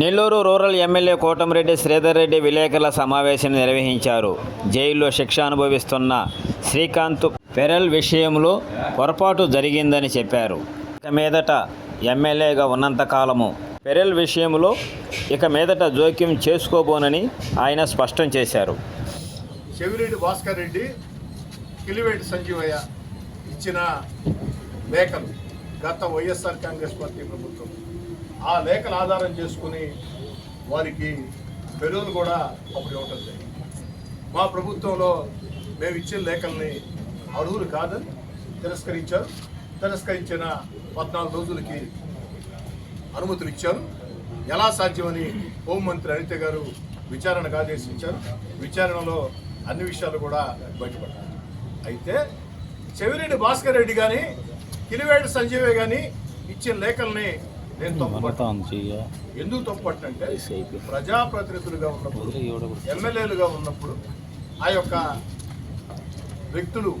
Nellore rural MLA Kotamreddy Sridhar Reddy విలేకరుల సమావేశం నిర్వహించారు. జైల్లో శిక్ష అనుభవిస్తున్న శ్రీకాంత్ పెరల్ విషయంలో పొరపాటు జరిగిందని చెప్పారు. ఇక మీదట ఎమ్మెల్యేగా ఉన్నంతకాలము పెరల్ విషయంలో ఇక మీదట జోక్యం చేసుకోబోనని ఆయన స్పష్టం చేశారు. చెవిరెడ్డి భాస్కర్ రెడ్డి కిలివేటి సంజీవయ్య ఇచ్చిన లేఖలు గత వైఎస్ఆర్ కాంగ్రెస్ పార్టీ ప్రభుత్వం. ఆ లేఖలు ఆధారం చేసుకుని వారికి పెరువులు కూడా అప్పుడు ఇవ్వటం జరిగింది. మా ప్రభుత్వంలో మేము ఇచ్చిన లేఖల్ని అర్హులు కాదని తిరస్కరించారు. తిరస్కరించిన పద్నాలుగు రోజులకి అనుమతులు ఇచ్చారు. ఎలా సాధ్యమని హోంమంత్రి అనిత గారు విచారణకు ఆదేశించారు. విచారణలో అన్ని విషయాలు కూడా బయటపడ్డాయి. అయితే చెవిరెడ్డి భాస్కర్ రెడ్డి కానీ కిలివేడి సంజీవే కానీ ఇచ్చిన లేఖల్ని నేను ఎందుకు తప్పుపట్టంటే ప్రజాప్రతినిధులుగా ఉన్నప్పుడు ఎమ్మెల్యేలుగా ఉన్నప్పుడు ఆ యొక్క వ్యక్తులు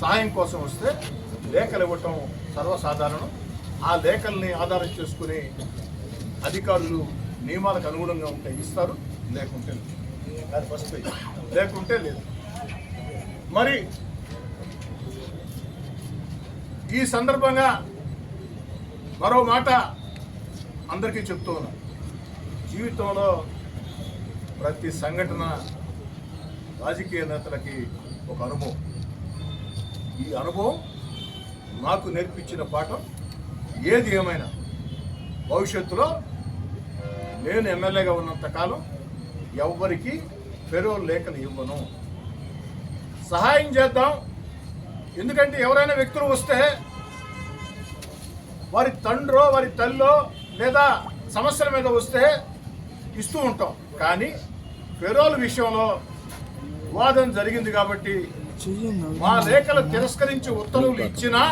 సహాయం కోసం వస్తే లేఖలు ఇవ్వటం సర్వసాధారణం. ఆ లేఖల్ని ఆధారం చేసుకుని అధికారులు నియమాలకు అనుగుణంగా ఉంటే ఇస్తారు లేకుంటే. అది ఫస్ట్. లేకుంటే లేదు. మరి ఈ సందర్భంగా మరో మాట అందరికీ చెప్తూ ఉన్నా జీవితంలో ప్రతి సంఘటన రాజకీయ నేతలకి ఒక అనుభవం. ఈ అనుభవం నాకు నేర్పించిన పాఠం ఏది ఏమైనా భవిష్యత్తులో నేను ఎమ్మెల్యేగా ఉన్నంత కాలం ఎవ్వరికి ఫెరోల్ లేఖలు ఇవ్వను. సహాయం చేద్దాం. ఎందుకంటే ఎవరైనా వ్యక్తులు వస్తే వారి తండ్రో వారి తల్లో లేదా సమస్యల మీద వస్తే ఇస్తూ ఉంటాం. కానీ ఫెరోల్ విషయంలో వివాదం జరిగింది కాబట్టి మా లేఖలు తిరస్కరించి ఉత్తర్వులు ఇచ్చినా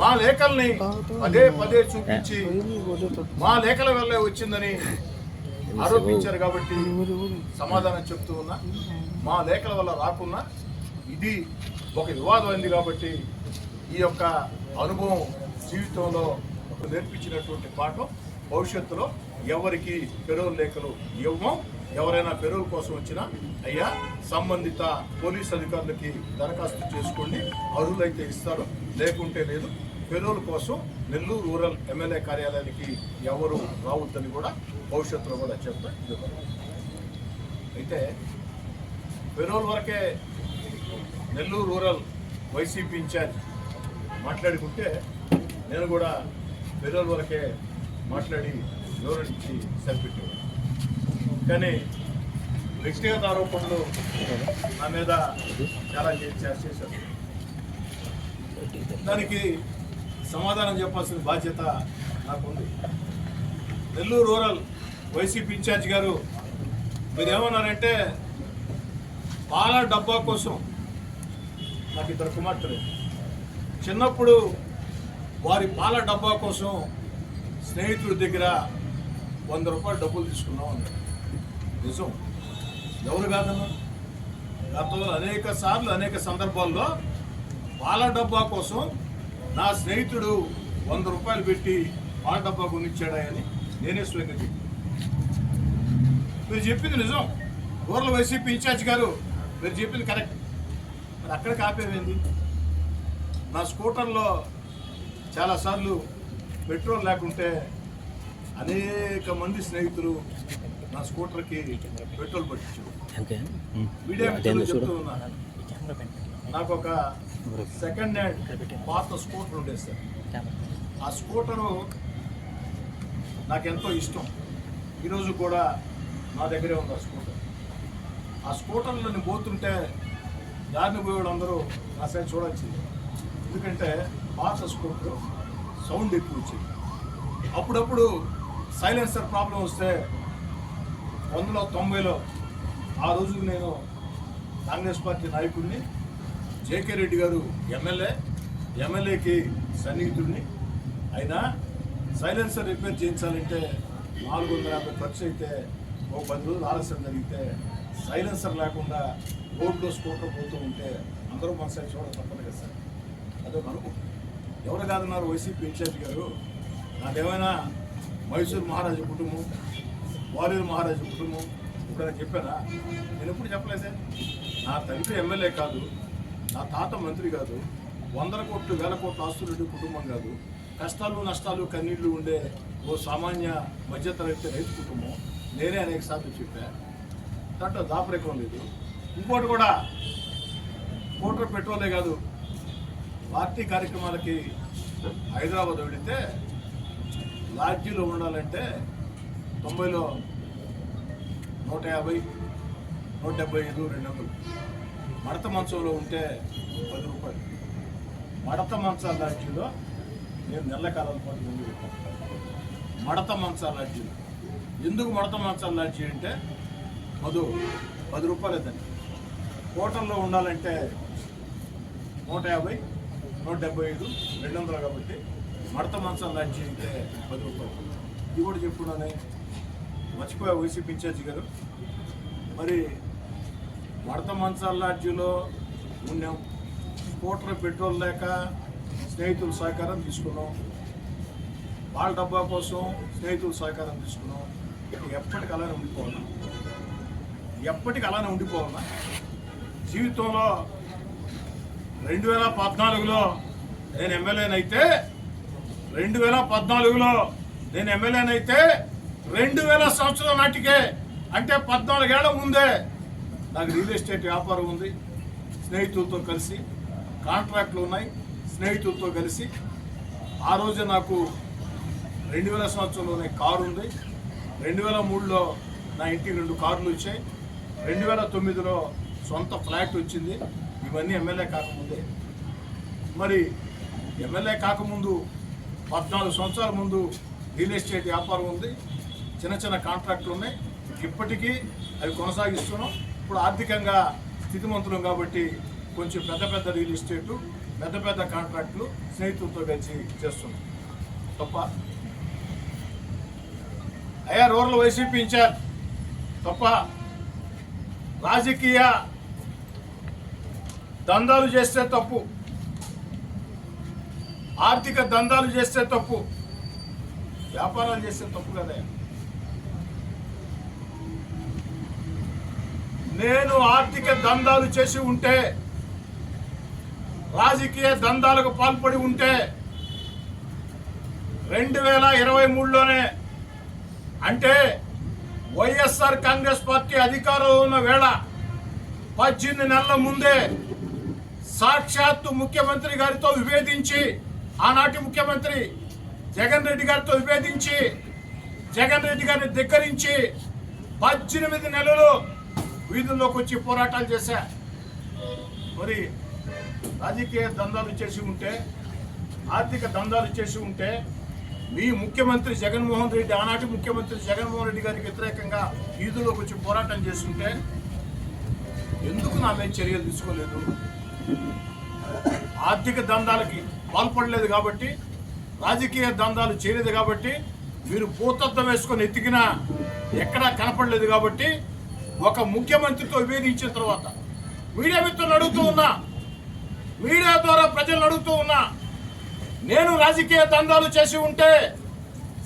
మా లేఖల్ని పదే పదే చూపించి మా లేఖల వల్లే వచ్చిందని ఆరోపించారు కాబట్టి సమాధానం చెప్తూ ఉన్నా మా లేఖల వల్ల రాకున్నా ఇది ఒక వివాదం అయింది కాబట్టి ఈ యొక్క అనుభవం జీవితంలో నేర్పించినటువంటి పాఠం భవిష్యత్తులో ఎవరికి పెరోల్ లేఖలు ఇవ్వం ఎవరైనా పెరోల్ కోసం వచ్చినా అయ్యా సంబంధిత పోలీస్ అధికారులకి దరఖాస్తు చేసుకోండి. అర్హులైతే ఇస్తారు లేకుంటే లేదు. పెరోల్ కోసం నెల్లూరు రూరల్ ఎమ్మెల్యే కార్యాలయానికి ఎవరు రావద్దని కూడా భవిష్యత్తులో కూడా చెప్తాను అయితే పెరోల్ వరకే నెల్లూరు రూరల్ వైసీపీ ఇన్ఛార్జ్ మాట్లాడుకుంటే నేను కూడా పెరోల్ వరకే మాట్లాడి వివరించి సరిపెట్టేవారు కానీ వ్యక్తిగత ఆరోపణలు నా మీద చాలా చేశారు దానికి సమాధానం చెప్పాల్సిన బాధ్యత నాకుంది. నెల్లూరు రూరల్ వైసీపీ ఇన్ఛార్జ్ గారు మీరు ఏమన్నారంటే పాల డబ్బా కోసం నాకు ఇద్దరు కుమార్తెలు. చిన్నప్పుడు వారి పాల డబ్బా కోసం స్నేహితుడి దగ్గర వంద రూపాయలు డబ్బులు తీసుకున్నాం అన్నారు నిజం. ఎవరు కాదన్నా గతంలో అనేక సార్లు అనేక సందర్భాల్లో పాల డబ్బా కోసం నా స్నేహితుడు వంద రూపాయలు పెట్టి పాల డబ్బా కొనిచ్చాడాయని నేనే స్వయంగా చెప్పాను. మీరు చెప్పింది నిజం. రూరల్ వైసీపీ ఇన్ఛార్జ్ గారు మీరు చెప్పింది కరెక్ట్. మరి అక్కడ కాపేమైంది నా స్కూటర్లో చాలాసార్లు పెట్రోల్ లేకుంటే అనేక మంది స్నేహితులు నా స్కూటర్కి పెట్రోల్ పట్టించారు. వీడియో మిత్రులు చెప్తూ ఉన్నా నాకు ఒక సెకండ్ హ్యాండ్ పాత స్కూటర్ ఉండేది సార్. ఆ స్కూటరు నాకెంతో ఇష్టం. ఈరోజు కూడా నా దగ్గరే ఉంది ఆ స్కూటర్. ఆ స్కూటర్లో నేను పోతుంటే దారిని పోయేవాళ్ళందరూ నా సైడ్ చూడాల్సింది. ఎందుకంటే పాత స్కూటర్ సౌండ్ ఎక్కువ వచ్చింది. అప్పుడప్పుడు సైలెన్సర్ ప్రాబ్లం వస్తే వందలో తొంభైలో ఆ రోజు నేను కాంగ్రెస్ పార్టీ నాయకుడిని జేకే రెడ్డి గారు ఎమ్మెల్యే ఎమ్మెల్యేకి సన్నిహితుడిని. అయినా సైలెన్సర్ రిపేర్ చేయించాలంటే నాలుగు వందల యాభై ఖర్చు అయితే ఒక పది రోజులు ఆలస్యం జరిగితే సైలెన్సర్ లేకుండా రోడ్లో స్కూటర్ పోతూ ఉంటే అందరూ మన సైడ్ చూడడం తప్పదు కదా సార్. అదొక అనుభవం. ఎవరు కాదన్నారు వైసీపీ ఇన్ఛార్జ్ గారు? నాదేమైనా మైసూర్ మహారాజు కుటుంబం వారియర్ మహారాజు కుటుంబం ఇప్పుడు చెప్పారా? నేను ఎప్పుడు చెప్పలేదే నా తండ్రి ఎమ్మెల్యే కాదు నా తాత మంత్రి కాదు వందల కోట్లు వేల కోట్ల ఆస్తులుండే కుటుంబం కాదు. కష్టాలు నష్టాలు కన్నీళ్ళు ఉండే ఓ సామాన్య మధ్యతరగతి రైతు కుటుంబం. నేనే అనేక సార్లు చెప్పా. దాంట్లో దాపరికం లేదు. ఇంకోటి కూడా కోట్ల పెట్రోలే కాదు పార్టీ కార్యక్రమాలకి హైదరాబాద్ వెళితే లాడ్జీలో ఉండాలంటే తొంభైలో నూట యాభై నూట డెబ్బై ఐదు రెండు వందలు. మడత మంచంలో ఉంటే పది రూపాయలు. మడత మంచాల లాడ్జీలో నేను నెల కాలం పాటు ముందు పెట్టాను. మడత మంచాల లాడ్జీలో ఎందుకు మడత మంచాల లాడ్జీ అంటే మధు పది రూపాయలు దాన్ని హోటల్లో ఉండాలంటే నూట యాభై నూట డెబ్బై ఐదు రెండు వందలు కాబట్టి మడత మంచం లాంచ్ అయితే పది రూపాయలు. ఇది కూడా చెప్పుకున్నానే మర్చిపోయా వైసీపీ ఇన్ఛార్జి గారు. మరి మడత మంచాల లాడ్జీలో ఉన్నాం స్కూటర్ పెట్రోల్ లేక స్నేహితుల సహకారం తీసుకున్నాం. వాళ్ళ డబ్బా కోసం స్నేహితుల సహకారం తీసుకున్నాం. ఎప్పటికి అలానే ఉండిపోవాలా? ఎప్పటికి అలానే ఉండిపోవాలా? జీవితంలో రెండు వేల పద్నాలుగులో నేను ఎమ్మెల్యేనైతే రెండు వేల పద్నాలుగులో నేను ఎమ్మెల్యేనైతే రెండు వేల సంవత్సరం నాటికే అంటే పద్నాలుగేళ్ళ ముందే నాకు రియల్ ఎస్టేట్ వ్యాపారం ఉంది. స్నేహితులతో కలిసి కాంట్రాక్ట్లు ఉన్నాయి స్నేహితులతో కలిసి. ఆ రోజే నాకు రెండు వేల సంవత్సరంలోనే కారు ఉంది. రెండు వేల మూడులో నా ఇంటికి రెండు కార్లు వచ్చాయి. రెండు వేల తొమ్మిదిలో సొంత ఫ్లాట్ వచ్చింది. ఇవన్నీ ఎమ్మెల్యే కాకముందే. మరి ఎమ్మెల్యే కాకముందు పద్నాలుగు సంవత్సరాల ముందు రియల్ ఎస్టేట్ వ్యాపారం ఉంది. చిన్న చిన్న కాంట్రాక్టులు ఉన్నాయి. ఇప్పటికీ అవి కొనసాగిస్తున్నాం. ఇప్పుడు ఆర్థికంగా స్థితిమంతులం కాబట్టి కొంచెం పెద్ద పెద్ద రియల్ ఎస్టేటు పెద్ద పెద్ద కాంట్రాక్టులు స్నేహితులతో కలిసి చేస్తున్నాం. తప్ప అయ్యా రూరల్ వైసీపీ ఇన్ఛార్జ్ తప్ప రాజకీయ దందాలు చేస్తే తప్పు. ఆర్థిక దందాలు చేస్తే తప్పు. వ్యాపారాలు చేస్తే తప్పు కదా. నేను ఆర్థిక దందాలు చేసి ఉంటే రాజకీయ దందాలకు పాల్పడి ఉంటే రెండు వేల ఇరవై మూడులోనే అంటే వైఎస్ఆర్ కాంగ్రెస్ పార్టీ అధికారంలో ఉన్న వేళ పద్దెనిమిది నెలల ముందే సాక్షాత్తు ముఖ్యమంత్రి గారితో విభేదించి ఆనాటి ముఖ్యమంత్రి జగన్ రెడ్డి గారితో విభేదించి జగన్ రెడ్డి గారిని ధిక్కరించి పద్దెనిమిది నెలలు వీధుల్లోకి వచ్చి పోరాటాలు చేశా. మరి రాజకీయ దందాలు చేసి ఉంటే ఆర్థిక దందాలు చేసి ఉంటే మీ ముఖ్యమంత్రి జగన్మోహన్ రెడ్డి ఆనాటి ముఖ్యమంత్రి జగన్మోహన్ రెడ్డి గారికి వ్యతిరేకంగా వీధుల్లోకి వచ్చి పోరాటం చేస్తుంటే ఎందుకు నా మీద చర్యలు తీసుకోలేదు? ఆర్థిక దందాలకి పాల్పడలేదు కాబట్టి రాజకీయ దందాలు చేయలేదు కాబట్టి మీరు పూతత్వం వేసుకొని ఎత్తికినా ఎక్కడా కనపడలేదు కాబట్టి ఒక ముఖ్యమంత్రితో విభేదించిన తర్వాత మీడియా మిత్రులు అడుగుతూ ఉన్నా మీడియా ద్వారా ప్రజలు అడుగుతూ ఉన్నా నేను రాజకీయ దందాలు చేసి ఉంటే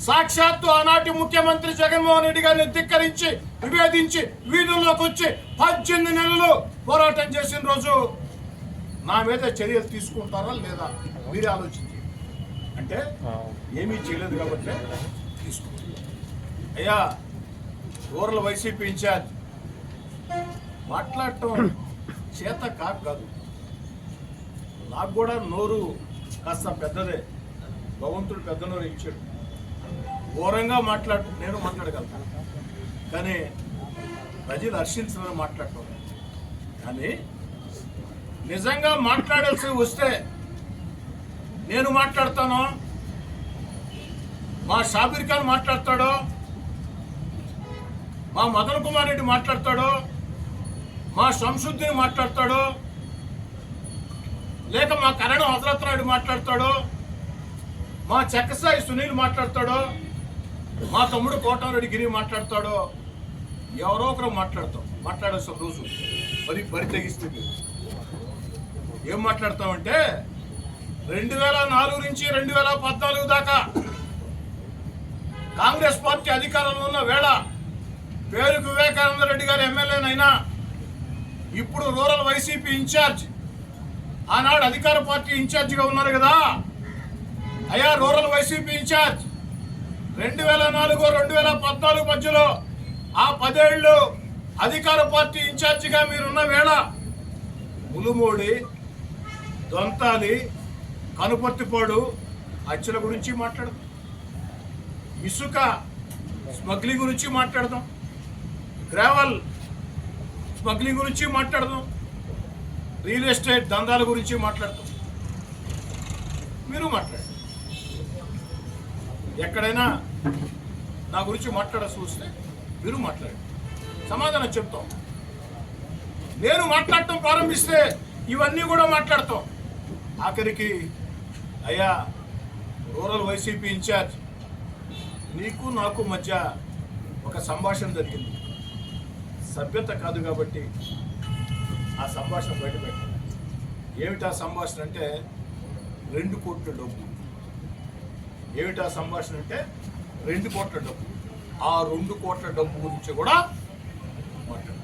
సాక్షాత్తు ఆనాటి ముఖ్యమంత్రి జగన్మోహన్ రెడ్డి గారిని ధిక్కరించి విభేదించి వీధుల్లోకి వచ్చి పద్దెనిమిది నెలలు పోరాటం చేసిన రోజు నా మీద చర్యలు తీసుకుంటారా లేదా మీరే ఆలోచించి అంటే ఏమీ చేయలేదు కాబట్టి తీసుకుంటారు అయ్యా రూరల్ వైసీపీ ఇన్ఛార్జ్ మాట్లాడటం చేత కాదు కాదు. నాకు కూడా నోరు కాస్త పెద్దదే. భగవంతుడు పెద్ద నోరు ఇచ్చాడు. ఘోరంగా మాట్లాడు నేను మాట్లాడగలుగుతాను. కానీ ప్రజలు హర్షించాలని మాట్లాడటం. కానీ నిజంగా మాట్లాడాల్సి వస్తే నేను మాట్లాడతాను. మా షాబీర్ ఖాన్ మాట్లాడతాడో. మా మదన్ కుమార్ రెడ్డి మాట్లాడతాడో. మా శంసుద్దీన్ మాట్లాడతాడో. లేక మా కరణం హజరత్ నాయుడు మాట్లాడతాడో. మా చెక్కసాయి సునీల్ మాట్లాడతాడో. మా తమ్ముడు కోటారెడ్డి గిరి మాట్లాడతాడో. ఎవరో ఒకరు మాట్లాడతాం. మాట్లాడాల్సిన రోజు మరి బరి తెగిస్తుంది ఏం మాట్లాడతామంటే రెండు వేల నాలుగు నుంచి రెండు వేల పద్నాలుగు దాకా కాంగ్రెస్ పార్టీ అధికారంలో ఉన్న వేళ పేరుకు వివేకానంద రెడ్డి గారు ఎమ్మెల్యేనైనా ఇప్పుడు రూరల్ వైసీపీ ఇన్ఛార్జ్ ఆనాడు అధికార పార్టీ ఇన్ఛార్జిగా ఉన్నారు కదా? అయా రూరల్ వైసీపీ ఇన్ఛార్జ్ రెండు వేల నాలుగు రెండు వేల పద్నాలుగు మధ్యలో ఆ పదేళ్ళు అధికార పార్టీ ఇన్ఛార్జిగా మీరున్న వేళ ములుమూడి దొంతాలి కనుపర్తిపాడు హత్యల గురించి మాట్లాడదాం. ఇసుక స్మగ్లింగ్ గురించి మాట్లాడదాం. గ్రావెల్ స్మగ్లింగ్ గురించి మాట్లాడదాం. రియల్ ఎస్టేట్ దందాల గురించి మాట్లాడతాం మీరు మాట్లాడండి. ఎక్కడైనా నా గురించి మాట్లాడాల్సి వస్తే మీరు మాట్లాడండి. సమాధానం చెప్తాం. నేను మాట్లాడటం ప్రారంభిస్తే ఇవన్నీ కూడా మాట్లాడతాం. ఆఖరికి అయ్యా రూరల్ వైసీపీ ఇన్ఛార్జ్ నీకు నాకు మధ్య ఒక సంభాషణ జరిగింది. సభ్యత కాదు కాబట్టి ఆ సంభాషణ బయట పెట్టాను ఏమిటి సంభాషణ అంటే రెండు కోట్ల డబ్బు. ఏమిటా సంభాషణ అంటే రెండు కోట్ల డబ్బు. ఆ రెండు కోట్ల డబ్బు గురించి కూడా మాట్లాడతాను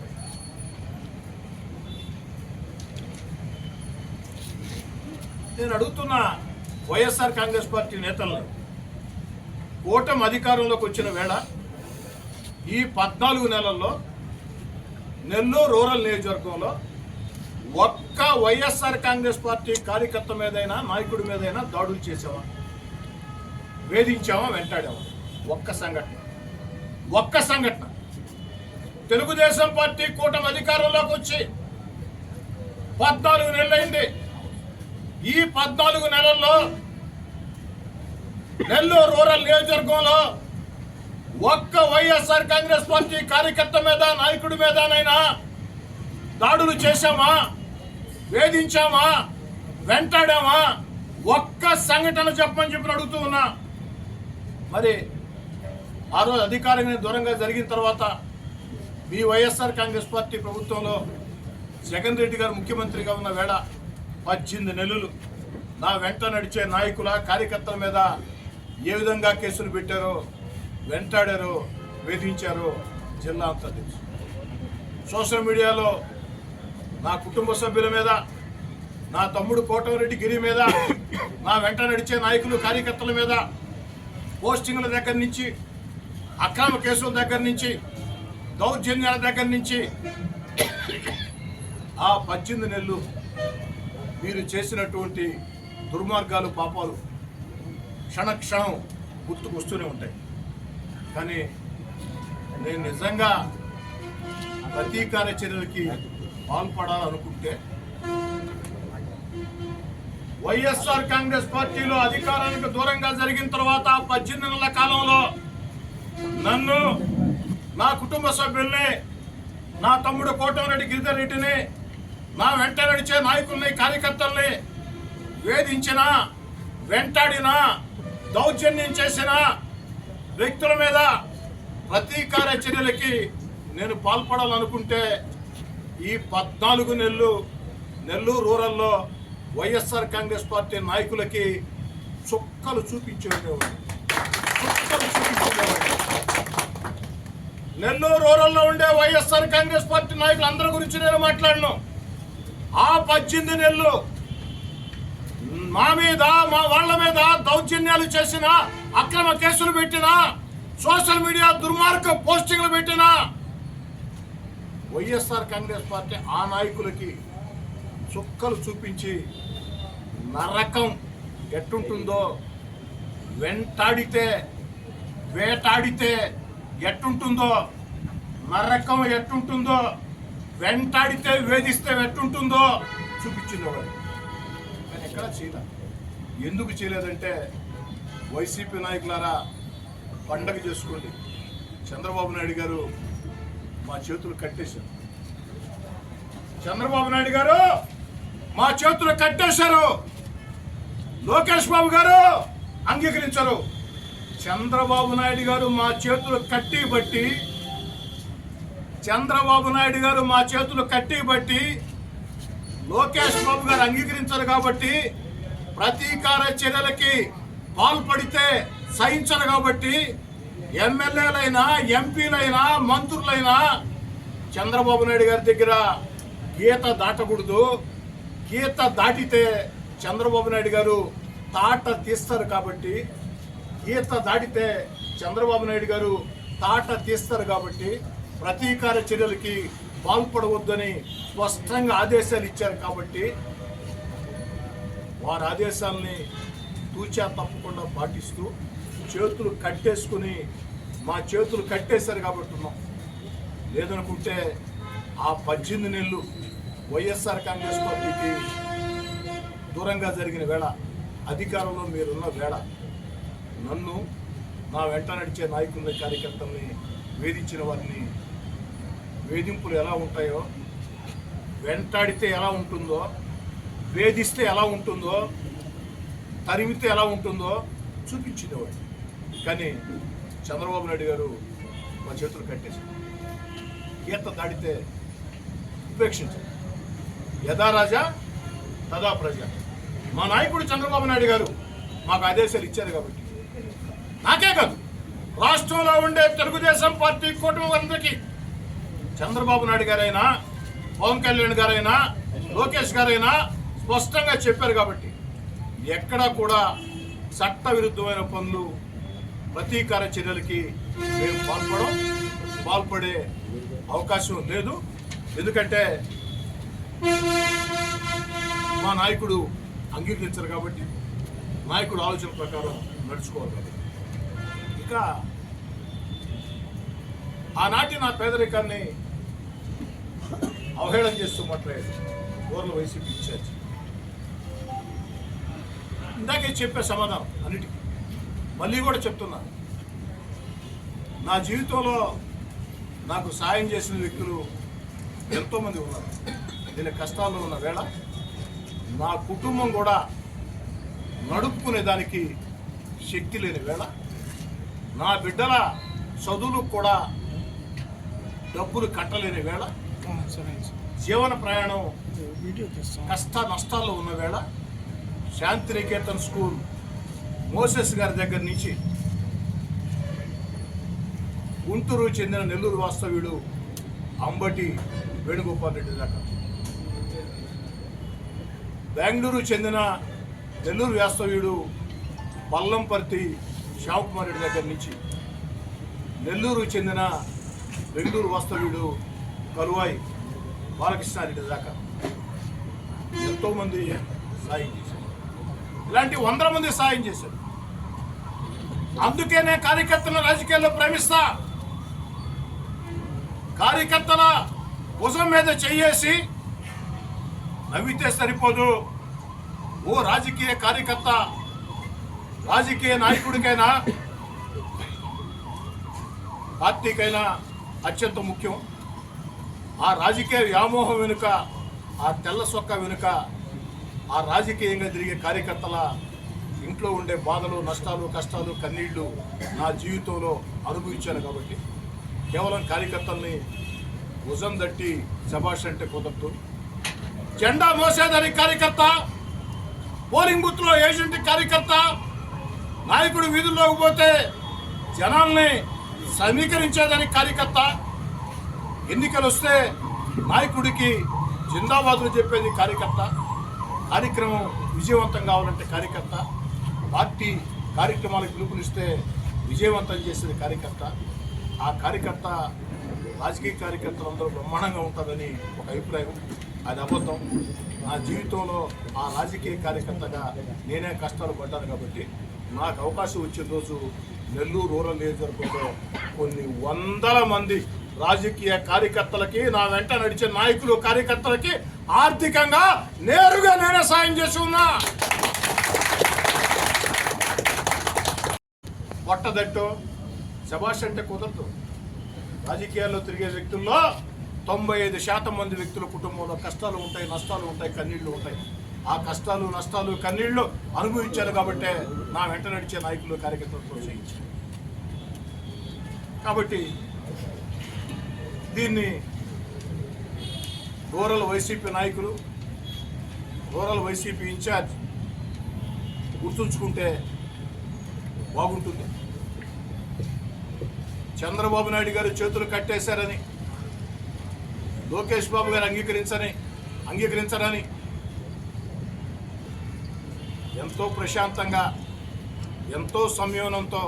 నేను అడుగుతున్న వైఎస్ఆర్ కాంగ్రెస్ పార్టీ నేతలను కూటమి అధికారంలోకి వచ్చిన వేళ ఈ పద్నాలుగు నెలల్లో నెల్లూరు రూరల్ నియోజకవర్గంలో ఒక్క వైఎస్ఆర్ కాంగ్రెస్ పార్టీ కార్యకర్త మీదైనా నాయకుడి మీదైనా దాడులు చేసావా వేధించావా? వెంటాడావా? ఒక్క సంఘటన. ఒక్క సంఘటన. తెలుగుదేశం పార్టీ కూటమి అధికారంలోకి వచ్చి పద్నాలుగు నెలలైంది. ఈ పద్నాలుగు నెలల్లో నెల్లూరు రూరల్ నియోజకవర్గంలో ఒక్క వైఎస్ఆర్ కాంగ్రెస్ పార్టీ కార్యకర్త మీద నాయకుడి మీదనైనా దాడులు చేశామా? వేధించామా? వెంటాడామా? ఒక్క సంఘటన చెప్పమని చెప్పి అడుగుతూ ఉన్నా. మరి ఆ రోజు అధికారంగా దూరంగా జరిగిన తర్వాత మీ వైఎస్ఆర్ కాంగ్రెస్ పార్టీ ప్రభుత్వంలో జగన్ రెడ్డి గారు ముఖ్యమంత్రిగా ఉన్న వేళ పద్దెనిమిది నెలలు నా వెంట నడిచే నాయకుల కార్యకర్తల మీద ఏ విధంగా కేసులు పెట్టారో వెంటాడారో వేధించారో జిల్లా అంతా తెలుసు. సోషల్ మీడియాలో నా కుటుంబ సభ్యుల మీద నా తమ్ముడు కోటమిరెడ్డి గిరి మీద నా వెంట నడిచే నాయకులు కార్యకర్తల మీద పోస్టింగ్ల దగ్గర నుంచి అక్రమ కేసుల దగ్గర నుంచి దౌర్జన్యాల దగ్గర నుంచి ఆ పద్దెనిమిది నెలలు మీరు చేసినటువంటి దుర్మార్గాలు పాపాలు క్షణక్షణం గుర్తుకొస్తూనే ఉంటాయి. కానీ నేను నిజంగా ప్రతీకార చర్యలకి పాల్పడాలనుకుంటే వైఎస్ఆర్ కాంగ్రెస్ పార్టీలో అధికారానికి దూరంగా జరిగిన తర్వాత పద్దెనిమిది నెలల కాలంలో నన్ను నా కుటుంబ సభ్యుల్ని నా తమ్ముడు కోటమిరెడ్డి గిరిధర్ రెడ్డిని నా వెంట నడిచే నాయకుల్ని కార్యకర్తల్ని వేధించిన వెంటాడిన దౌర్జన్యం చేసిన వ్యక్తుల మీద ప్రతీకార చర్యలకి నేను పాల్పడాలనుకుంటే ఈ పద్నాలుగు నెలలు నెల్లూరు రూరల్లో వైఎస్ఆర్ కాంగ్రెస్ పార్టీ నాయకులకి చుక్కలు చూపించేవాడిని చుక్కలు నెల్లూరు రూరల్లో ఉండే వైఎస్ఆర్ కాంగ్రెస్ పార్టీ నాయకులు అందరి గురించి నేను మాట్లాడను. ఆ పద్దెనిమిది నెలలు మా మీద మా వాళ్ళ మీద దౌర్జన్యాలు చేసిన అక్రమ కేసులు పెట్టిన సోషల్ మీడియా దుర్మార్గ పోస్టింగ్లు పెట్టిన వైఎస్ఆర్ కాంగ్రెస్ పార్టీ ఆ నాయకులకి చుక్కలు చూపించి నరకం ఎట్టుంటుందో వెంటాడితే వేటాడితే ఎట్టుంటుందో నరకం ఎట్టుంటుందో వెంటాడితే వేధిస్తే ఎట్టుంటుందో చూపించింది వాడు కానీ ఎక్కడా చేయలే. ఎందుకు చేయలేదంటే వైసీపీ నాయకులారా పండగ చేసుకోండి. చంద్రబాబు నాయుడు గారు మా చేతులు కట్టేశారు. చంద్రబాబు నాయుడు గారు మా చేతులు కట్టేశారు. లోకేష్ బాబు గారు అంగీకరించరు. చంద్రబాబు నాయుడు గారు మా చేతులు కట్టి బట్టి చంద్రబాబు నాయుడు గారు మా చేతులు కట్టి బట్టి లోకేష్ బాబు గారు అంగీకరించరు కాబట్టి ప్రతీకార చర్యలకి పాల్పడితే సహించరు కాబట్టి ఎమ్మెల్యేలైనా ఎంపీలైనా మంత్రులైనా చంద్రబాబు నాయుడు గారి దగ్గర గీత దాటకూడదు. గీత దాటితే చంద్రబాబు నాయుడు గారు తాట తీస్తారు కాబట్టి గీత దాటితే చంద్రబాబు నాయుడు గారు తాట తీస్తారు కాబట్టి ప్రతీకార చర్యలకి పాల్పడవద్దని స్పష్టంగా ఆదేశాలు ఇచ్చారు కాబట్టి వారి ఆదేశాలని తూచా తప్పకుండా పాటిస్తూ చేతులు కట్టేసుకుని మా చేతులు కట్టేశారు కాబట్టి ఉన్నాం. లేదనుకుంటే ఆ పద్దెనిమిది నెలలు వైఎస్ఆర్ కాంగ్రెస్ పార్టీకి దూరంగా జరిగిన వేళ అధికారంలో మీరున్న వేళ నన్ను నా వెంట నడిచే నాయకుల్ని కార్యకర్తల్ని వేధించిన వారిని వేధింపులు ఎలా ఉంటాయో వెంటాడితే ఎలా ఉంటుందో వేధిస్తే ఎలా ఉంటుందో తరిమితే ఎలా ఉంటుందో చూపించేవాడు కానీ చంద్రబాబు నాయుడు గారు మా చేతులు కట్టేశారు. ఈత దాడితే ఉపేక్షించారు యథా రాజా తదా ప్రజ. మా నాయకుడు చంద్రబాబు నాయుడు గారు మాకు ఆదేశాలు ఇచ్చారు కాబట్టి. నాకే కాదు రాష్ట్రంలో ఉండే తెలుగుదేశం పార్టీ కుటుంబం అందరికీ చంద్రబాబు నాయుడు గారైనా పవన్ కళ్యాణ్ గారైనా లోకేష్ గారైనా స్పష్టంగా చెప్పారు కాబట్టి ఎక్కడా కూడా చట్ట విరుద్ధమైన పనులు ప్రతీకార చర్యలకి మేము పాల్పడం పాల్పడే అవకాశం లేదు. ఎందుకంటే మా నాయకుడు అంగీకరించారు కాబట్టి నాయకుడు ఆలోచన ప్రకారం నడుచుకోవాలి కాబట్టి. ఇక ఆనాటి నా పేదరికాన్ని అవహేళన చేస్తూ మాట్లాడాడు గోర్ల వైసీపీ ఇన్ఛార్జ్. ఇందాకే చెప్పే సమాధానం అన్నిటికీ. మళ్ళీ కూడా చెప్తున్నాను నా జీవితంలో నాకు సాయం చేసిన వ్యక్తులు ఎంతోమంది ఉన్నారు. నేను కష్టాల్లో ఉన్న వేళ నా కుటుంబం కూడా నడుపుకునే దానికి శక్తి లేని వేళ నా బిడ్డల చదువులకు కూడా డబ్బులు కట్టలేని వేళ జీవన ప్రయాణం కష్ట నష్టాల్లో ఉన్న వేళ శాంతినికేతన్ స్కూల్ మోసెస్ గారి దగ్గర నుంచి గుంటూరు చెందిన నెల్లూరు వాస్తవ్యుడు అంబటి వేణుగోపాల్ రెడ్డి దాకా. బెంగళూరు చెందిన నెల్లూరు వాస్తవ్యుడు పల్లంపర్తి శ్యామకుమార్ రెడ్డి దగ్గర నుంచి. నెల్లూరు చెందిన బెంగళూరు వాస్తవ్యుడు కలువాయి బాలకృష్ణారెడ్డి దాకా. ఎంతోమంది సాయం చేశారు. ఇలాంటి వందల మంది సాయం చేశారు. అందుకే నేను కార్యకర్తలను రాజకీయాల్లో ప్రేమిస్తా. కార్యకర్తల భుజం మీద చేయేసి నవ్వితే సరిపోదు. ఓ రాజకీయ కార్యకర్త రాజకీయ నాయకుడికైనా పార్టీకైనా అత్యంత ముఖ్యం. ఆ రాజకీయ వ్యామోహం వెనుక ఆ తెల్ల సొక్క వెనుక ఆ రాజకీయంగా తిరిగే కార్యకర్తల ఇంట్లో ఉండే బాధలు నష్టాలు కష్టాలు కన్నీళ్ళు నా జీవితంలో అనుభవించాను కాబట్టి కేవలం కార్యకర్తల్ని భుజం దట్టి శబాష్ అంటే కుదరదు. జెండా మోసేదని కార్యకర్త పోలింగ్ బూత్లో ఏజెంట్ కార్యకర్త నాయకుడు వీధుల్లోకి పోతే జనాల్ని సమీకరించేదని కార్యకర్త. ఎన్నికలు వస్తే నాయకుడికి జిందాబాదులు చెప్పేది కార్యకర్త. కార్యక్రమం విజయవంతం కావాలంటే కార్యకర్త. పార్టీ కార్యక్రమాలకు పిలుపునిస్తే విజయవంతం చేసేది కార్యకర్త. ఆ కార్యకర్త రాజకీయ కార్యకర్తలందరూ బ్రహ్మాండంగా ఉంటుందని ఒక అభిప్రాయం. అది అబద్ధం. నా జీవితంలో ఆ రాజకీయ కార్యకర్తగా నేనే కష్టాలు పడ్డాను కాబట్టి నాకు అవకాశం వచ్చిన రోజు నెల్లూరు రూరల్ నియోజకవర్గంలో కొన్ని వందల మంది రాజకీయ కార్యకర్తలకి నా వెంట నడిచే నాయకులు కార్యకర్తలకి ఆర్థికంగా నేరుగా నేనే సాయం చేసి ఉన్నా పొట్టదట్టు శభాష్ అంటే కుదరదు. రాజకీయాల్లో తిరిగే వ్యక్తుల్లో తొంభై ఐదు శాతం మంది వ్యక్తుల కుటుంబంలో కష్టాలు ఉంటాయి నష్టాలు ఉంటాయి కన్నీళ్ళు ఉంటాయి. ఆ కష్టాలు నష్టాలు కన్నీళ్ళు అనుభవించారు కాబట్టే నా వెంట నడిచే నాయకులు కార్యకర్తలు ప్రోత్సహించారు కాబట్టి దీన్ని రూరల్ వైసీపీ నాయకులు రూరల్ వైసీపీ ఇన్ఛార్జ్ గుర్తుంచుకుంటే బాగుంటుంది. చంద్రబాబు నాయుడు గారు చేతులు కట్టేశారని లోకేష్ బాబు గారు అంగీకరించని అంగీకరించరని ఎంతో ప్రశాంతంగా ఎంతో సంయమనంతో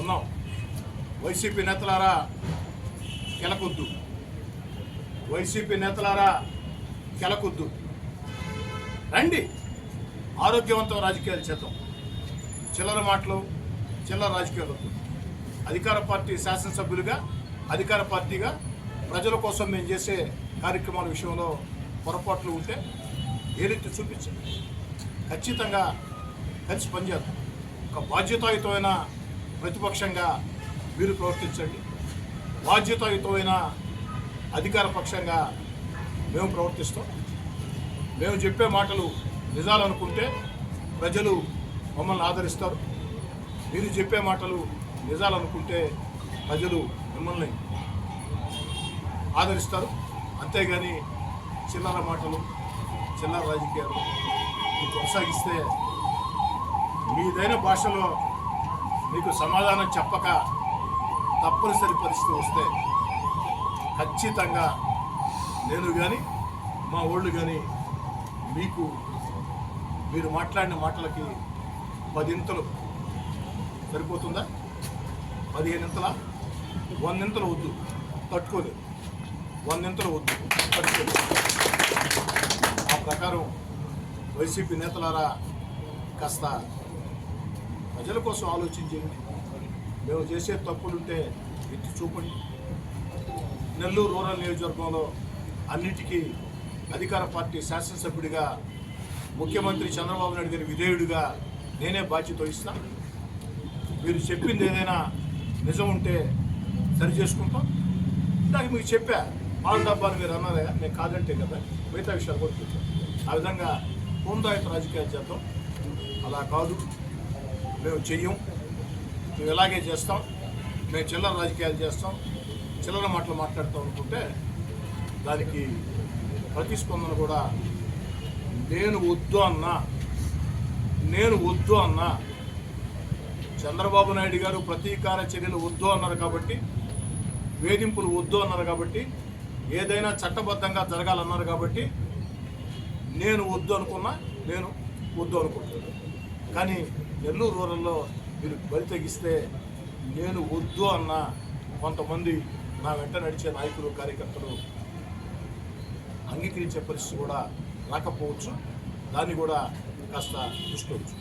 ఉన్నాం. వైసీపీ నేతలారా కెలకొద్దు. వైసీపీ నేతలారా కెలకొద్దు. రండి. ఆరోగ్యవంతం రాజకీయాలు చేద్దాం. చిల్లర మాటలు చిల్లర రాజకీయాలు వద్దు. అధికార పార్టీ శాసనసభ్యులుగా అధికార పార్టీగా ప్రజల కోసం మేము చేసే కార్యక్రమాల విషయంలో పొరపాట్లు ఉంటే ఏదైతే చూపించండి. ఖచ్చితంగా కలిసి పనిచేద్దాం. ఒక బాధ్యతాయుతమైన ప్రతిపక్షంగా మీరు ప్రవర్తించండి. బాధ్యతాయుతమైన అధికార పక్షంగా మేము ప్రవర్తిస్తాం. మేము చెప్పే మాటలు నిజాలనుకుంటే ప్రజలు మమ్మల్ని ఆదరిస్తారు. మీరు చెప్పే మాటలు నిజాలు అనుకుంటే ప్రజలు మిమ్మల్ని ఆదరిస్తారు. అంతేగాని చిల్లర మాటలు చిల్లర రాజకీయాలు మీరు కొనసాగిస్తే మీదైన భాషలో మీకు సమాధానం చెప్పక తప్పనిసరి పరిస్థితి వస్తే ఖచ్చితంగా నేను కానీ మా వాళ్ళు కానీ మీకు మీరు మాట్లాడిన మాటలకి పదింతలు సరిపోతుందా? పదిహేనింతలా? వందింతలు వద్దు. తట్టుకోలేదు. వందింతలు వద్దు. తట్టుకోలేదు. ఆ ప్రకారం వైసీపీ నేతలారా కాస్త ప్రజల కోసం ఆలోచించండి మేము చేసే తప్పులుంటే ఎత్తి చూపండి. నెల్లూరు రూరల్ నియోజకవర్గంలో అన్నిటికీ అధికార పార్టీ శాసనసభ్యుడిగా ముఖ్యమంత్రి చంద్రబాబు నాయుడు గారి విధేయుడిగా నేనే బాధ్యత వహిస్తాను మీరు చెప్పింది ఏదైనా నిజం ఉంటే సరి చేసుకుంటాం. దానికి మీకు చెప్పా పాల డబ్బాలు మీరు అన్నారా? నేను కాదంటే కదా మిగతా విషయాలు కూడా చెప్పాను ఆ విధంగా హోందాయుత రాజకీయాలు చేద్దాం. అలా కాదు. మేము చెయ్యం. మేము ఇలాగే చేస్తాం. మేము చిల్లర రాజకీయాలు చేస్తాం. చిల్లర మాటలు మాట్లాడతాం అనుకుంటే దానికి ప్రతిస్పందన కూడా నేను వద్దు అన్నా నేను వద్దు అన్నా చంద్రబాబు నాయుడు గారు ప్రతీకార చర్యలు వద్దు అన్నారు కాబట్టి వేధింపులు వద్దు అన్నారు కాబట్టి ఏదైనా చట్టబద్ధంగా జరగాలన్నారు కాబట్టి నేను వద్దు అనుకున్నా నేను వద్దు అనుకుంటున్నాను. కానీ నెల్లూరు రూరల్లో మీరు బలి తెగిస్తే నేను వద్దు అన్న కొంతమంది నా వెంట నడిచే నాయకులు కార్యకర్తలు అంగీకరించే పరిస్థితి కూడా రాకపోవచ్చు. దాన్ని కూడా కాస్త చూసుకోవచ్చు.